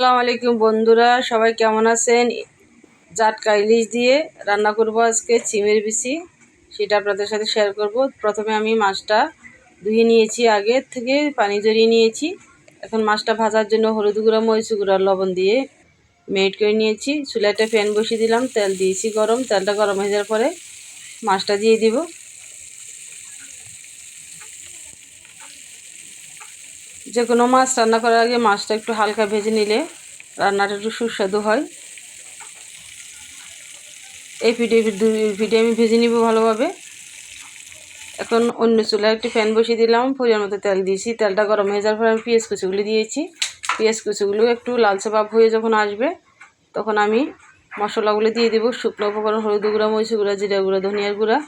আসসালামু আলাইকুম বন্ধুরা, সবাই কেমন আছেন? জাটকা ইলিশ দিয়ে রান্না করব আজকে চিমের বিচি, সেটা আপনাদের সাথে শেয়ার করব। প্রথমে আমি মাছটা ধুয়ে নিয়েছি, আগে থেকে পানি জড়িয়ে নিয়েছি। এখন মাছটা ভাজার জন্য হলুদ গুঁড়া, মরিচ গুঁড়া লবণ দিয়ে মেড করে নিয়েছি। চুলাটা ফ্যান বসিয়ে দিলাম, তেল দিয়েছি গরম। তেলটা গরম হয়ে যাওয়ার পরে মাছটা দিয়ে দিব। যে কোনো মাছ রান্না করার আগে মাছটা একটু হালকা ভেজে নিলে রান্নাটা একটু সুস্বাদু হয়। এই পিঠে পিঠে আমি ভেজে নিব ভালোভাবে। এখন অন্য চুলায় একটি ফ্যান বসিয়ে দিলাম, পরিমাণ মতো তেল দিয়েছি। তেলটা গরম হয়ে যাওয়ার পর আমি পেঁয়াজ কুচিগুলি দিয়েছি। পেঁয়াজ কুচিগুলো একটু লালচে ভাব হয়ে যখন আসবে, তখন আমি মশলাগুলো দিয়ে দেবো। শুকনো উপকরণ হলুদ গুঁড়া মরিচ গুঁড়া, জিরা গুঁড়া, ধনিয়ার গুঁড়া,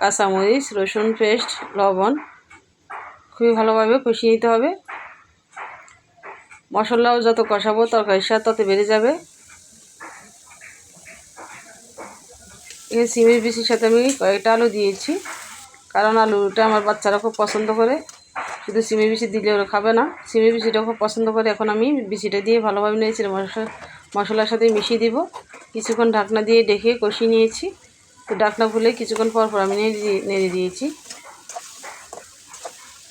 কাঁচামরিচ, রসুন, পেস্ট, লবণ। খুবই ভালোভাবে কষিয়ে নিতে হবে। মশলাও যত কষাবো, তরকারির স্বাদ তত বেড়ে যাবে। এই সিমের বিচির সাথে আমি কয়েকটা আলু দিয়েছি, কারণ আলুটা আমার বাচ্চারা খুব পছন্দ করে। শুধু সিমের বিচি দিলে ওরা খাবে না। সিমের বিচিটা খুব পছন্দ করে। এখন আমি বিচিটা দিয়ে ভালোভাবে নিয়েছি মশলা, মশলার সাথে মিশিয়ে দিব। কিছুক্ষণ ঢাকনা দিয়ে ডেকে কষিয়ে নিয়েছি। তো ঢাকনা খুলে কিছুক্ষণ পর পর আমি নেড়ে দিয়েছি।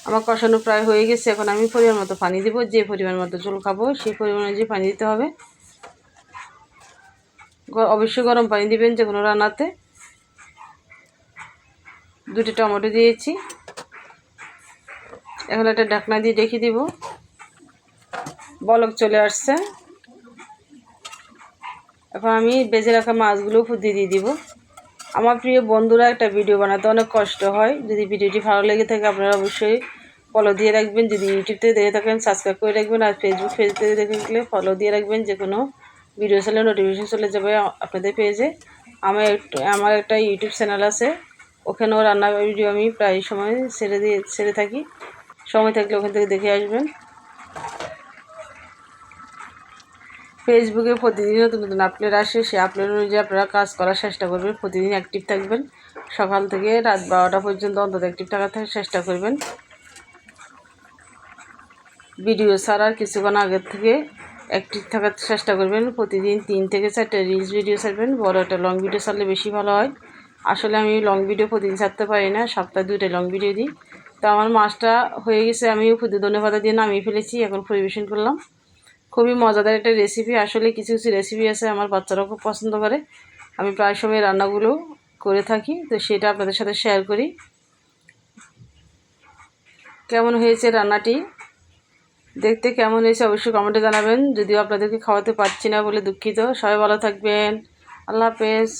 আমার কষানো প্রায় হয়ে গেছে, এখন আমি পরিমাণ মতো পানি দিব, যে পরিমাণ মতো ঝোল খাব সেই পরিমাণে যে পানি দিতে হবে। অবশ্যই গরম পানি দিবেন যে কোনো রান্নাতে। দুটি টমেটো দিয়েছি। এখন একটা ঢাকনা দিয়ে রেখে দিব। বলক চলে আসছে। এখন আমি বেজে রাখা মাছগুলো ফুটিয়ে দিয়ে দিব। আমার প্রিয় বন্ধুরা, একটা ভিডিও বানাতে অনেক কষ্ট হয়। যদি ভিডিওটি ভালো লেগে থাকে, আপনারা অবশ্যই ফলো দিয়ে রাখবেন। যদি ইউটিউব থেকে দেখে থাকেন সাবস্ক্রাইব করে রাখবেন। আর ফেসবুক পেজ থেকে দেখে থাকলে ফলো দিয়ে রাখবেন। যে কোনো ভিডিও চলে নোটিফিকেশন চলে যাবে আপনাদের পেজে আমার আমার একটা ইউটিউব চ্যানেল আছে। ওখানেও রান্না ভিডিও আমি প্রায় সময় ছেড়ে দিয়ে, ছেড়ে থাকি। সময় থাকলে ওখান থেকে দেখে আসবেন। ফেসবুকে প্রতিদিন নতুন নতুন আপলোড আসে, সে আপলোড অনুযায়ী আপনারা কাজ করার চেষ্টা করবেন। প্রতিদিন অ্যাক্টিভ থাকবেন। সকাল থেকে রাত বারোটা পর্যন্ত অন্তত অ্যাক্টিভ থাকার চেষ্টা করবেন। ভিডিও ছাড়ার কিছুক্ষণ আগের থেকে অ্যাক্টিভ থাকার চেষ্টা করবেন। প্রতিদিন তিন থেকে চারটে রিলস ভিডিও ছাড়বেন। বড় একটা লং ভিডিও ছাড়লে বেশি ভালো হয়। আসলে আমি লং ভিডিও প্রতিদিন ছাড়তে পারি না, সপ্তাহে দুইটা লং ভিডিও দিই। তো আমার মাছটা হয়ে গেছে আমি ধনে পাতা দিয়ে নামিয়ে ফেলেছি, এখন পরিবেশন করলাম। খুবই মজাদার একটা রেসিপি আসলে কিছু কিছু রেসিপি আছে আমার বাচ্চারাও খুব পছন্দ করে। আমি প্রায় সময় রান্নাগুলো করে থাকি, তো সেটা আপনাদের সাথে শেয়ার করি। কেমন হয়েছে রান্নাটি? দেখতে কেমন হয়েছে অবশ্যই কমেন্টে জানাবেন। যদিও আপনাদেরকে খাওয়াতে পারছি না বলে দুঃখিত। সবাই ভালো থাকবেন। আল্লাহ হাফেজ।